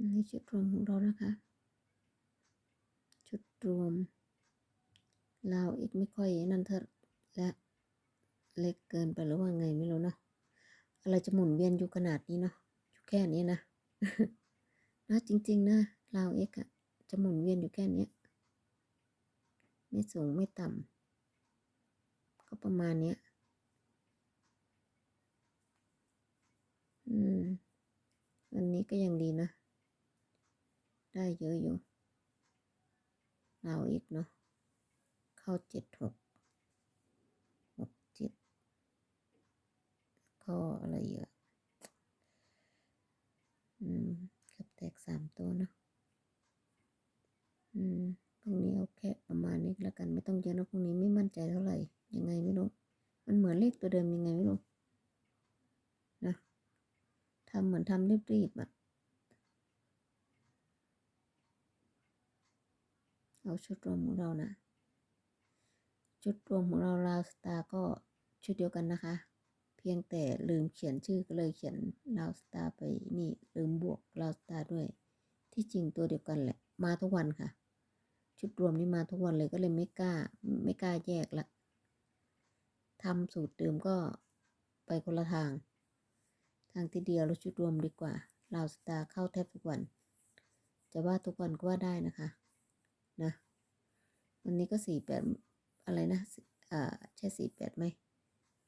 นี่ชุดรวมของเรานะคะชุดรวมลาวอีกไม่ค่อยนั่นเถอะและเล็กเกินไปหรือว่าไงไม่รู้เนาะอะไรจะหมุนเวียนอยู่ขนาดนี้เนาะอยู่แค่นี้นะนะจริง ๆ นะลาวเอ็กอะจะหมุนเวียนอยู่แค่นี้ไม่สูงไม่ต่ำก็ประมาณเนี้ยอืมวันนี้ก็ยังดีนะ ได้เยอะอยู่ เราอีกเนาะ เข้าเจ็ดหกหกเจ็ดก็อะไรเยอะ อืมเกือบแตกสามตัวเนาะ อืมพรุ่งนี้เอาแค่ประมาณนี้แล้วกัน ไม่ต้องเยอะนะพรุ่งนี้ไม่มั่นใจเท่าไหร่ ยังไงไม่รู้ มันเหมือนเลขตัวเดิมยังไงไม่รู้ นะทำเหมือนทำรีบๆอะ เอาชุดรวมของเรานะ ชุดรวมของเราลาวสตาร์ก็ชุดเดียวกันนะคะ เพียงแต่ลืมเขียนชื่อก็เลยเขียนลาวสตาร์ไปนี่ลืมบวกลาวสตาร์ด้วย ที่จริงตัวเดียวกันแหละ มาทุกวันค่ะ ชุดรวมนี่มาทุกวันเลยก็เลยไม่กล้า ไม่กล้าแยกละทำสูตรเดิมก็ไปคนละทาง ทางที่เดียวเราชุดรวมดีกว่าลาวสตาร์เข้าแทบทุกวัน จะว่าทุกวันก็ว่าได้นะคะนะ วันนี้ก็สี่แปดอะไรนะอ่าใช่สี่แปดไหม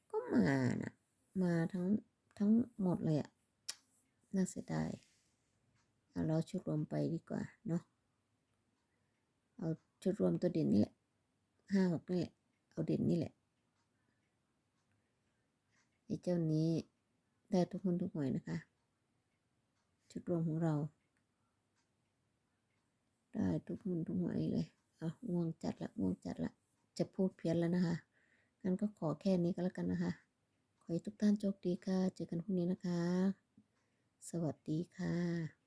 ก็มานะมาทั้งทั้งหมดเลยอะน่าเสียดายเอาเราชุดรวมไปดีกว่าเนาะเอาชุดรวมตัวเด่นนี่แหละห้าหกนี่แหละ เอาเด่นนี่แหละไอ้เจ้านี้ได้ทุกคนทุกหน่วยนะคะ ชุดรวมของเรา ได้ทุกคนทุกหน่วยเลย อาง่วงจัดละง่วงจัดละ จะพูดเพี้ยนแล้วนะคะงั้นก็ขอแค่นี้ก็แล้วกันนะคะ ขอให้ทุกท่านโชคดีค่ะ เจอกันพรุ่งนี้นะคะ สวัสดีค่ะ